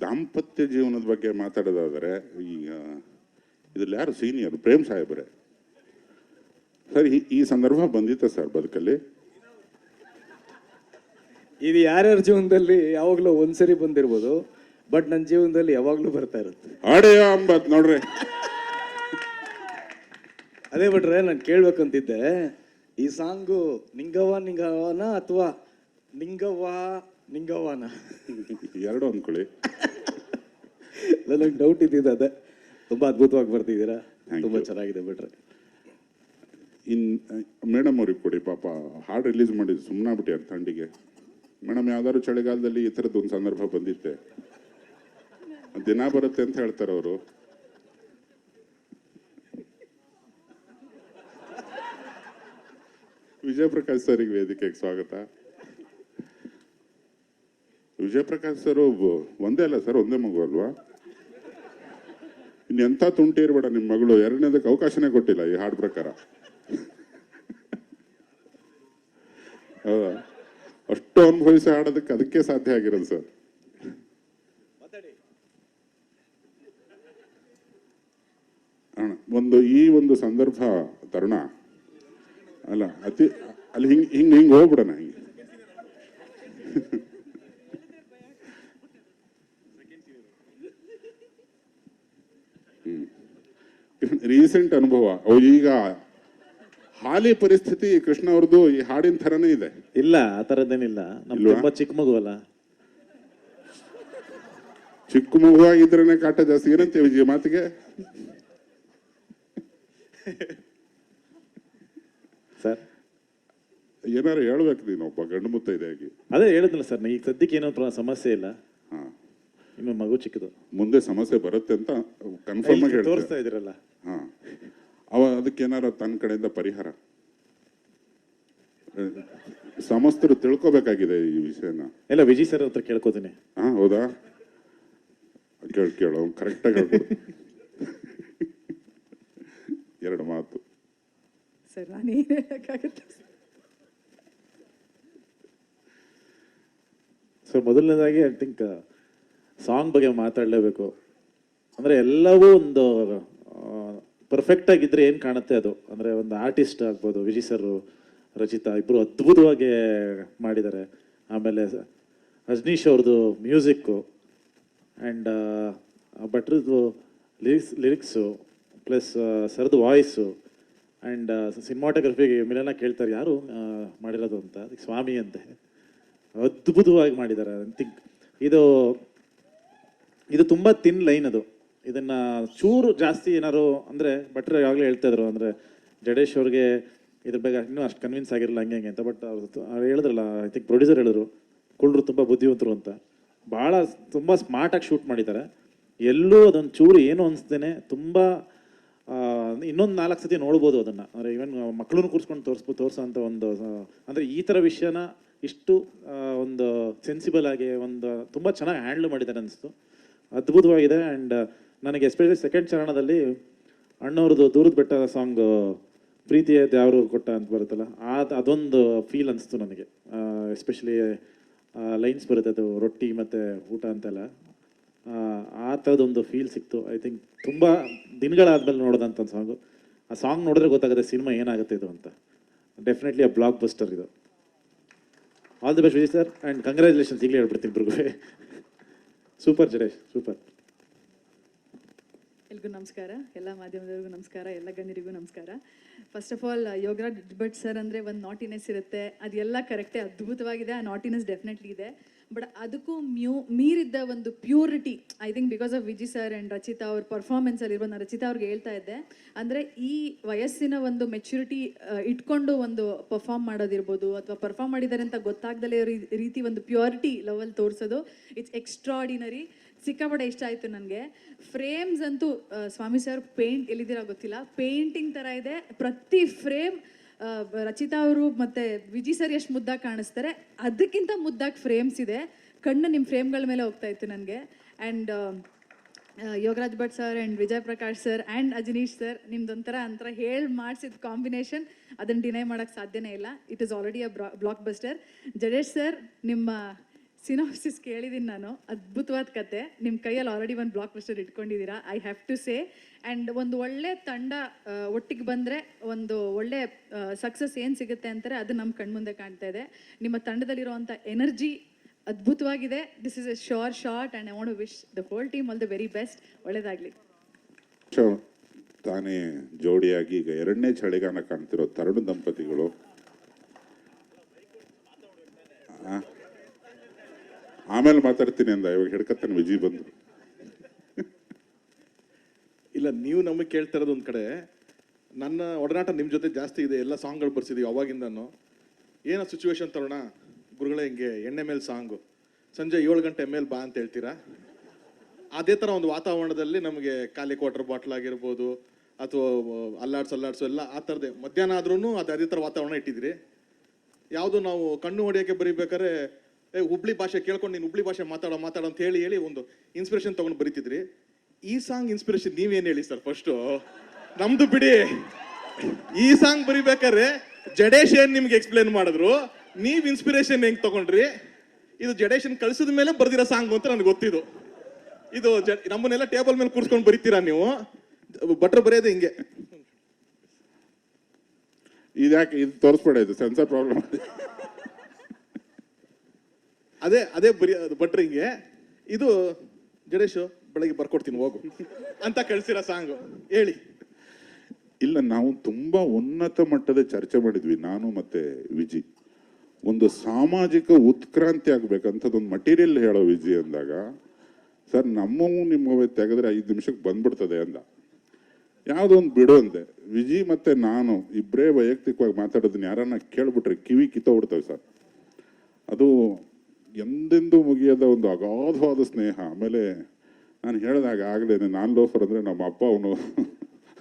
ದಾಂಪತ್ಯ ಜೀವನದ ಬಗ್ಗೆ ಮಾತಾಡೋದಾದರೆ ಈಗ ಇದ್ರಲ್ಲಿ ಯಾರು ಸೀನಿಯರ್? ಪ್ರೇಮ್ ಸಾಹೇಬ್ರೆ. ಸರ್ ಈ- ಈ ಸಂದರ್ಭ ಬಂದಿತ್ತ ಸರ್ ಬದುಕಲ್ಲಿ? ಇದು ಯಾರ್ಯಾರ ಜೀವನದಲ್ಲಿ ಯಾವಾಗಲೂ ಒಂದ್ಸರಿ ಬಂದಿರ್ಬೋದು ಬಟ್ ನನ್ನ ಜೀವನದಲ್ಲಿ ಯಾವಾಗಲೂ ಬರ್ತಾ ಇರುತ್ತೆ. ಆಡೆಯ ಅಂಬತ್ ನೋಡ್ರಿ. ಅದೇ ಬಿಟ್ರೆ ನಾನು ಕೇಳ್ಬೇಕಂತಿದ್ದೆ ಈ ಸಾಂಗು ನಿಂಗವ್ವ ನಿಂಗವ್ವನ ಅಥವಾ ನಿಂಗವ್ವ ನಿಂಗವ್ವನ ಎರಡು ಅಂದ್ಕೊಳ್ಳಿ ನನಗೆ ಡೌಟ್ ಇದ್ದಿದ್ದು ಅದೇ. ತುಂಬ ಅದ್ಭುತವಾಗಿ ಬರ್ತಿದ್ದೀರಾ? ತುಂಬ ಚೆನ್ನಾಗಿದೆ ಬಿಟ್ರೆ. ಇನ್ ಮೇಡಮ್ ಅವ್ರಿಗೆ ಕೊಡಿ ಪಾಪ ಹಾಡು ರಿಲೀಸ್ ಮಾಡಿದ್ದು ಸುಮ್ಮನಾಗ್ಬಿಟ್ಟಾರೆ ಥಂಡಿಗೆ ಮೇಡಮ್ ಯಾವ್ದಾದ್ರು ಚಳಿಗಾಲದಲ್ಲಿ ಈ ಥರದ್ದು ಒಂದು ಸಂದರ್ಭ ಬಂದಿತ್ತೆ. ದಿನ ಬರುತ್ತೆ ಅಂತ ಹೇಳ್ತಾರೆ ಅವರು. ವಿಜಯ ಪ್ರಕಾಶ್ ಸರಿಗೆ ವೇದಿಕೆಗೆ ಸ್ವಾಗತ. ವಿಜಯ ಪ್ರಕಾಶ್ ಸರ್ ಒಂದೇ ಅಲ್ಲ ಸರ್ ಒಂದೇ ಮಗು ಅಲ್ವಾ? ಎಂಥ ತುಂಟಿ ಇರಬೇಡ ನಿಮ್ಮ ಮಗಳು ಎರಡನೇದಕ್ಕೆ ಅವಕಾಶನೇ ಕೊಟ್ಟಿಲ್ಲ ಈ ಹಾಡು ಪ್ರಕಾರ. ಹೌದಾ? ಅಷ್ಟು ಅನುಭವಿಸಿ ಹಾಡೋದಕ್ಕೆ ಅದಕ್ಕೆ ಸಾಧ್ಯ ಆಗಿರಲ್ಲ ಸರ್. ಒಂದು ಈ ಒಂದು ಸಂದರ್ಭ ತರುಣ. ಅಲ್ಲ ಅತಿ ಅಲ್ಲಿ ಹಿಂಗೆ ಹಿಂಗೆ ಹಿಂಗೆ ಹೋಗ್ಬಿಡೋಣ ಹಿಂಗೆ. ರೀಸೆಂಟ್ ಅನುಭವ. ಅವು ಈಗ ಹಾಲಿ ಪರಿಸ್ಥಿತಿ ಕೃಷ್ಣ ಅವ್ರದ್ದು ಈ ಹಾಡಿನ ತರನೇ ಇದೆ. ಇಲ್ಲ ಆ ಥರದ್ದೇನಿಲ್ಲ. ನಮ್ ಇಲ್ವಾ? ತುಂಬಾ ಚಿಕ್ಕ ಮಗು ಅಲ್ಲ. ಚಿಕ್ಕ ಮಗುವಾಗಿದ್ರೇನೆ ಕಾಟ ಜಾಸ್ತಿ. ಏನಂತೆ ವಿಜಯ ಮಾತಿಗೆ? ಸರ್. ಏನಾರು ಹೇಳ್ಬೇಕು ನೀನು ಒಬ್ಬ ಗಂಡು ಆಗಿ ಅದೇ ಹೇಳಿದ್ನಲ್ಲ ಸರ್ ಈಗ ಸದ್ಯಕ್ಕೆ ಏನೋ ಪ್ರ- ಸಮಸ್ಯೆ ಇಲ್ಲ. ಹಾ. ಇನ್ನು ಮಗು ಚಿಕ್ಕದು. ಮುಂದೆ ಸಮಸ್ಯೆ ಬರುತ್ತೆ ಅಂತ ಕನ್ಫರ್ಮ್ ಆಗಿ ತೋರಿಸ್ತಾ ಇದ್ದೀರಲ್ಲ. ಹಾ. ಅವ ಅದಕ್ಕೆ ಏನಾರ ತನ್ನ ಕಡೆಯಿಂದ ಪರಿಹಾರ? ಸಮಸ್ತರು ತಿಳ್ಕೊಬೇಕಾಗಿದೆ ಈ ವಿಷಯನ. ಎಲ್ಲ ವಿಜಯ್ ಸರ್ ಹತ್ರ ಕೇಳ್ಕೊತೀನಿ. ಹಾ ಹೌದಾ? ಕೇಳು ಕೇಳು ಕರೆಕ್ಟಾಗಿ ಆಗಿ ಎರಡು ಮಾತು. ಸರ್ ನಾನು ಏನು ಹೇಳೋಕ್ಕಾಗುತ್ತೆ? ಸರ್ ಮೊದಲನೇದಾಗಿ ಐ ಥಿಂಕ್ ಸಾಂಗ್ ಬಗ್ಗೆ ಮಾತಾಡಲೇಬೇಕು. ಅಂದರೆ ಎಲ್ಲವೂ ಒಂದು ಪರ್ಫೆಕ್ಟ್ ಆಗಿದ್ರೆ ಏನು ಕಾಣುತ್ತೆ ಅದು? ಅಂದರೆ ಒಂದು ಆರ್ಟಿಸ್ಟ್ ಆಗ್ಬೋದು, ವಿಜಿ ಸರ್ ರಚಿತಾ ಇಬ್ಬರು ಅದ್ಭುತವಾಗಿ ಮಾಡಿದ್ದಾರೆ. ಆಮೇಲೆ ರಜನೀಶ್ ಅವ್ರದ್ದು ಮ್ಯೂಸಿಕ್ಕು ಆ್ಯಂಡ್ ಭಟ್ರದ್ದು ಲಿರಿಕ್ಸ್ ಲಿರಿಕ್ಸು ಪ್ಲಸ್ ಸರ್ದ್ ವಾಯ್ಸು ಆ್ಯಂಡ್ ಸಿನಿಮಾಟೋಗ್ರಫಿಗೆ ಮಿಲನ ಕೇಳ್ತಾರೆ, ಯಾರು ಮಾಡಿರೋದು ಅಂತ? ಅದಕ್ಕೆ ಸ್ವಾಮಿ ಅಂತೆ. ಅದ್ಭುತವಾಗಿ ಮಾಡಿದ್ದಾರೆ ಥಿಂಕ್ ಇದು ಇದು ತುಂಬ ತಿನ್ ಲೈನ್ ಅದು. ಇದನ್ನ ಚೂರು ಜಾಸ್ತಿ ಏನಾರು ಅಂದರೆ ಭಟ್ರು ಯಾವಾಗಲೇ ಹೇಳ್ತಾ ಇದ್ರು. ಅಂದರೆ ಜಡೇಶ್ ಅವ್ರಿಗೆ ಇದ್ರ ಬಗ್ಗೆ ಇನ್ನೂ ಅಷ್ಟು ಕನ್ವಿನ್ಸ್ ಆಗಿರಲಿಲ್ಲ ಹಂಗೆ ಹಂಗೆ ಅಂತ. ಬಟ್ ಅವ್ರು ಹೇಳಿದ್ರಲ್ಲ ಐ ಥಿಂಕ್ ಪ್ರೊಡ್ಯೂಸರ್ ಹೇಳಿದ್ರು, ಕುಳ್ರು ತುಂಬ ಬುದ್ಧಿವಂತರು ಅಂತ. ಭಾಳ ತುಂಬ ಸ್ಮಾರ್ಟಾಗಿ ಶೂಟ್ ಮಾಡಿದ್ದಾರೆ. ಎಲ್ಲೂ ಅದೊಂದು ಚೂರು ಏನು ಅನಿಸ್ತೇನೆ ತುಂಬ ಇನ್ನೊಂದು ನಾಲ್ಕು ಸತಿ ನೋಡ್ಬೋದು ಅದನ್ನು. ಅಂದರೆ ಈವನ್ ಮಕ್ಕಳನ್ನು ಕೂರಿಸ್ಕೊಂಡು ತೋರಿಸ್ಬೋ, ತೋರಿಸೋ ಅಂತ ಒಂದು ಅಂದರೆ ಈ ಥರ ವಿಷಯನ ಇಷ್ಟು ಒಂದು ಸೆನ್ಸಿಬಲ್ ಆಗಿ ಒಂದು ತುಂಬ ಚೆನ್ನಾಗಿ ಹ್ಯಾಂಡ್ಲ್ ಮಾಡಿದ್ದಾರೆ ಅನಿಸ್ತು. ಅದ್ಭುತವಾಗಿದೆ. ಆ್ಯಂಡ್ ನನಗೆ ಎಸ್ಪೆಷಲಿ ಸೆಕೆಂಡ್ ಚರಣದಲ್ಲಿ ಅಣ್ಣವ್ರದ್ದು ದೂರದ ಬೆಟ್ಟದ ಸಾಂಗ್ ಪ್ರೀತಿಯ ಯಾರು ಕೊಟ್ಟ ಅಂತ ಬರುತ್ತಲ್ಲ ಅದು ಅದೊಂದು ಫೀಲ್ ಅನಿಸ್ತು ನನಗೆ. ಎಸ್ಪೆಷಲಿ ಲೈನ್ಸ್ ಬರುತ್ತೆ ಅದು ರೊಟ್ಟಿ ಮತ್ತು ಊಟ ಅಂತೆಲ್ಲ. ಆ, ಆ ಥರದೊಂದು ಫೀಲ್ ಸಿಕ್ತು. ಐ ಥಿಂಕ್ ತುಂಬ ದಿನಗಳಾದ್ಮೇಲೆ ನೋಡೋದಂಥ ಸಾಂಗು ಆ ಸಾಂಗ್ ನೋಡಿದ್ರೆ ಗೊತ್ತಾಗುತ್ತೆ ಸಿನಿಮಾ ಏನಾಗುತ್ತೆ ಇದು ಅಂತ. ಡೆಫಿನೆಟ್ಲಿ ಆ ಬ್ಲಾಕ್ ಬಸ್ಟರ್ ಇದು. All the best Vijay sir and congratulations ಈಗಲೇ ಹೇಳ್ಬಿಡ್ತೀನಿ ಇಬ್ರಿಗೂ. ಸೂಪರ್ ಜಡೇಶ್ ಸೂಪರ್ ಎಲ್ರಿಗೂ ನಮಸ್ಕಾರ. ಎಲ್ಲ ಮಾಧ್ಯಮದವ್ರಿಗೂ ನಮಸ್ಕಾರ, ಎಲ್ಲ ಗಣ್ಯರಿಗೂ ನಮಸ್ಕಾರ. First of all Yograj Bhat sir ಅಂದರೆ ಒಂದು ನಾಟಿನೆಸ್ ಇರುತ್ತೆ. ಅದೆಲ್ಲ ಕರೆಕ್ಟೇ ಅದ್ಭುತವಾಗಿದೆ. ಆ ನಾಟಿನೆಸ್ ಡೆಫಿನೆಟ್ಲಿ ಇದೆ. ಬಟ್ ಅದಕ್ಕೂ ಮ್ಯೂ, ಮೀರಿದ್ದ ಒಂದು purity I think because of Viji sir and Rachita ಅವ್ರ ಪರ್ಫಾರ್ಮೆನ್ಸಲ್ಲಿ ಇರ್ಬೋದು. ನಾನು ರಚಿತಾ ಅವ್ರಿಗೆ ಹೇಳ್ತಾ ಇದ್ದೆ. ಅಂದರೆ ಈ ವಯಸ್ಸಿನ ಒಂದು ಮೆಚ್ಯೂರಿಟಿ ಇಟ್ಕೊಂಡು ಒಂದು ಪರ್ಫಾರ್ಮ್ ಮಾಡೋದಿರ್ಬೋದು ಅಥವಾ ಪರ್ಫಾರ್ಮ್ ಮಾಡಿದ್ದಾರೆ ಅಂತ ಗೊತ್ತಾಗ್ದಲೇ ರೀತಿ ಒಂದು ಪ್ಯೂರಿಟಿ ಲೆವೆಲ್ ತೋರಿಸೋದು. ಇಟ್ಸ್ ಎಕ್ಸ್ಟ್ರಾಡಿನರಿ ಸಿಕ್ಕಾಪಟ್ಟೆ ಇಷ್ಟ ಆಯಿತು ನನಗೆ. ಫ್ರೇಮ್ಸ್ ಅಂತೂ ಸ್ವಾಮಿ ಸರ್ ಪೇಂಟ್ ಎಲ್ಲಿದ್ದೀರಾ ಗೊತ್ತಿಲ್ಲ. ಪೇಂಟಿಂಗ್ ಥರ ಇದೆ. ಪ್ರತಿ ಫ್ರೇಮ್ ರಚಿತಾ ಅವರು ಮತ್ತೆ ವಿಜಿ ಸರ್ ಎಷ್ಟು ಮುದ್ದಾಗಿ ಕಾಣಿಸ್ತಾರೆ. ಅದಕ್ಕಿಂತ ಮುದ್ದಾಗಿ ಫ್ರೇಮ್ಸ್ ಇದೆ. ಕಣ್ಣು ನಿಮ್ಮ ಫ್ರೇಮ್ಗಳ ಮೇಲೆ ಹೋಗ್ತಾ ಇತ್ತು ನನಗೆ. And Yograj Bhat sir and Vijay Prakash sir and Ajaneesh sir, ನಿಮ್ದೊಂಥರ ಅಂತರ ಹೇಳಿ ಮಾಡಿಸಿದ ಕಾಂಬಿನೇಷನ್ ಅದನ್ನು ಡಿನೈ ಮಾಡೋಕ್ಕೆ ಸಾಧ್ಯನೇ ಇಲ್ಲ. It is already a blockbuster Jadesh sir, ನಿಮ್ಮ ಸಿನಾಪ್ಸಿಸ್ ಕೇಳಿದ್ದೀನಿ ನಾನು. ಅದ್ಭುತವಾದ ಕತೆ. ನಿಮ್ಮ ಕೈಯಲ್ಲಿ ಆಲ್ರೆಡಿ ಒಂದು blockbuster ಇಟ್ಕೊಂಡಿದ್ದೀರಾ I have to say and ಒಂದು ಒಳ್ಳೆ ತಂಡ ಒಟ್ಟಿಗೆ ಬಂದರೆ ಒಂದು ಒಳ್ಳೆ ಸಕ್ಸಸ್ ಏನು ಸಿಗುತ್ತೆ ಅಂತಾರೆ ಅದು ನಮ್ಮ ಕಣ್ಮುಂದೆ ಕಾಣ್ತಾ ಇದೆ. ನಿಮ್ಮ ತಂಡದಲ್ಲಿರುವಂಥ ಎನರ್ಜಿ ಅದ್ಭುತವಾಗಿದೆ. This is a sure shot and I want wish the whole team all the very best ಒಳ್ಳೇದಾಗಲಿ. ತಾನೇ ಜೋಡಿಯಾಗಿ ಈಗ ಎರಡನೇ ಚಳಿಗಾನ ಕಾಣ್ತಿರೋ ತರುಣ ದಂಪತಿಗಳು? ಆಮೇಲೆ ಮಾತಾಡ್ತೀನಿ ಅಂದ. ಇವಾಗ ಹಿಡ್ಕತ್ತಾನೆ ವಿಜಿ ಬಂದು. ಇಲ್ಲ, ನೀವು ನಮಗೆ ಕೇಳ್ತಾ ಇರೋದು ಒಂದು ಕಡೆ. ನನ್ನ ಒಡನಾಟ ನಿಮ್ಮ ಜೊತೆ ಜಾಸ್ತಿ ಇದೆ, ಎಲ್ಲ ಸಾಂಗ್ಗಳು ಬರ್ಸಿದೀವಿ ಅವಾಗಿಂದನು. ಏನೋ ಸಿಚುವೇಶನ್ ತರೋಣ? ಗುರುಗಳೇ, ಹಿಂಗೆ ಎಣ್ಣೆ ಮೇಲೆ ಸಾಂಗು. ಸಂಜೆ ಏಳು ಗಂಟೆ ಮೇಲೆ ಬಾ ಅಂತ ಹೇಳ್ತೀರಾ? ಅದೇ ಥರ ಒಂದು ವಾತಾವರಣದಲ್ಲಿ ನಮಗೆ ಖಾಲಿ ಕ್ವಾರ್ಟರ್ ಬಾಟ್ಲ್ ಆಗಿರ್ಬೋದು, ಅಥವಾ ಅಲ್ಲಾಡ್ಸು ಅಲ್ಲಾಡ್ಸು ಎಲ್ಲ ಆ ಥರದೇ ಮಧ್ಯಾಹ್ನ ಆದ್ರೂ ಅದು, ಅದೇ ಥರ ವಾತಾವರಣ ಇಟ್ಟಿದ್ರಿ ಯಾವುದು ನಾವು ಕಣ್ಣು ಹೊಡಿಯೋಕ್ಕೆ ಬರೀಬೇಕಾದ್ರೆ ಹುಬ್ಳಿ ಭಾಷೆ ಕೇಳ್ಕೊಂಡು ನೀನು ಹುಬ್ಳಿ ಭಾಷೆ ಮಾತಾಡೋ ಮಾತಾಡೋ ಅಂತ ಹೇಳಿ ಹೇಳಿ ಒಂದು ಇನ್ಸ್ಪಿರೇಷನ್ ತಗೊಂಡು ಬರೀತಿದ್ರಿ. ಈ ಸಾಂಗ್ ಇನ್ಸ್ಪಿರೇಷನ್ ನೀವೇನು ಹೇಳಿ ಸರ್ ಫಸ್ಟು ನಮ್ದು ಬಿಡಿ. ಈ ಸಾಂಗ್ ಬರಿಬೇಕಾದ್ರೆ ಜಡೇಶ್ ಏನ್ ನಿಮ್ಗೆ ಎಕ್ಸ್ಪ್ಲೇನ್ ಮಾಡಿದ್ರು. ನೀವ್ ಇನ್ಸ್ಪಿರೇಷನ್ ಹೆಂಗ್ ತಗೊಂಡ್ರಿ? ಇದು ಜಡೇಶನ್ ಕಳ್ಸಿದ ಮೇಲೆ ಬರ್ದಿರೋ ಸಾಂಗ್ ಅಂತ ನನಗೆ ಗೊತ್ತಿದ್ದು ಇದು ಜ- ನಮ್ಮನ್ನೆಲ್ಲ ಟೇಬಲ್ ಮೇಲೆ ಕೂರ್ಸ್ಕೊಂಡು ಬರೀತೀರಾ ನೀವು? ಬಟ್ರ್ ಬರೆಯೋದು ಹಿಂಗೆ. ಇದ್ಯಾಕೆ, ಇದು ತೋರಿಸ್ಬೇಡ ಇದು ಸೆನ್ಸರ್ ಪ್ರಾಬ್ಲಮ್ ಅದೇ ಅದೇ ಬರಿ, ಅದು ಭಟ್ರು ಹಿಂಗೆ, ಇದು ಜಡೇಶು, ಬೆಳಗ್ಗೆ ಬರ್ಕೊಡ್ತೀನಿ, ಹೋಗು. ಅಂತ ಕಳ್ಸಿರೋ ಸಾಂಗ್. ಹೇಳಿ. ಇಲ್ಲ, ನಾವು ತುಂಬಾ ಉನ್ನತ ಮಟ್ಟದ ಚರ್ಚೆ ಮಾಡಿದ್ವಿ, ನಾನು ಮತ್ತೆ ವಿಜಿ. ಒಂದು ಸಾಮಾಜಿಕ ಉತ್ಕ್ರಾಂತಿ ಆಗ್ಬೇಕಂತದೊಂದು ಮಟೀರಿಯಲ್ ಹೇಳೋ ವಿಜಿ ಅಂದಾಗ, ಸರ್ ನಮ್ಮವು ನಿಮ್ಮವೇ ತೆಗೆದ್ರೆ ಐದು ನಿಮಿಷಕ್ಕೆ ಬಂದ್ಬಿಡ್ತದೆ, ಅಂದ. ಯಾವುದೋ ಒಂದು ಬಿಡು ಅಂದೆ. ವಿಜಿ ಮತ್ತೆ ನಾನು ಇಬ್ಬರೇ ವೈಯಕ್ತಿಕವಾಗಿ ಮಾತಾಡೋದನ್ನ ಯಾರನ್ನ ಕೇಳ್ಬಿಟ್ರೆ ಕಿವಿ ಕಿತ್ತೋಗ್ಬಿಡ್ತವೆ, ಸರ್. ಅದು ಎಂದೆಂದೂ ಮುಗಿಯದ ಒಂದು ಅಗಾಧವಾದ ಸ್ನೇಹ. ಆಮೇಲೆ ನಾನು ಹೇಳಿದಾಗ ಆಗಲೇ ನಾನು ಲೋಫರ್ ಅಂದರೆ ನಮ್ಮ ಅಪ್ಪ ಅವನು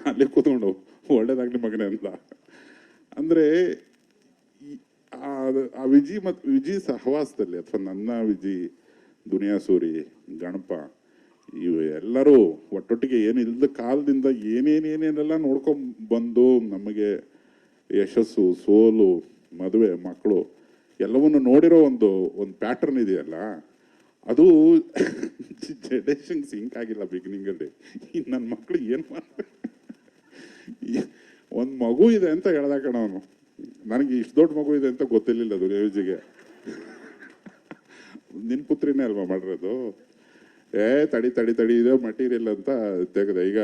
ಅಲ್ಲಿ ಕೂತ್ಕೊಂಡು ಒಳ್ಳೇದಾಗ್ಲಿ ಮಗನೇ ಅಂತ. ಅಂದರೆ ಆ ವಿಜಿ ಮತ್ತು ವಿಜಿ ಸಹವಾಸದಲ್ಲಿ ಅಥವಾ ನನ್ನ ವಿಜಿ, ದುನಿಯಾ ಸೂರಿ, ಗಣಪ, ಇವು ಎಲ್ಲರೂ ಒಟ್ಟೊಟ್ಟಿಗೆ ಏನು ಇಲ್ಲದ ಕಾಲದಿಂದ ಏನೇನೇನೇನೆಲ್ಲ ನೋಡ್ಕೊಂಡ್ ಬಂದು ನಮಗೆ ಯಶಸ್ಸು, ಸೋಲು, ಮದುವೆ, ಮಕ್ಕಳು ಎಲ್ಲವನ್ನು ನೋಡಿರೋ ಒಂದು ಒಂದು ಪ್ಯಾಟರ್ನ್ ಇದೆಯಲ್ಲ, ಅದು ಜಡೇಶಂಗ್ ಸಿಂಕ್ ಆಗಿಲ್ಲ ಬಿಗಿನಿಂಗಲ್ಲಿ ಇನ್ನು ನನ್ನ ಮಕ್ಕಳು ಏನು ಮಾಡ್ತಾರೆ? ಒಂದು ಮಗು ಇದೆ ಅಂತ ಹೇಳ್ದ ಕಣ ಅವನು. ನನಗೆ ಇಷ್ಟು ದೊಡ್ಡ ಮಗು ಇದೆ ಅಂತ ಗೊತ್ತಿರಲಿಲ್ಲ ಅದು ಯೋಜಿಗೆ ನಿನ್ ಪುತ್ರಿನೇ ಅಲ್ವಾ ಮಾಡಿರೋದು? ಏ, ತಡಿ ತಡಿ ತಡಿ, ಇದೆ ಮಟೀರಿಯಲ್ ಅಂತ ತೆಗೆದೆ. ಈಗ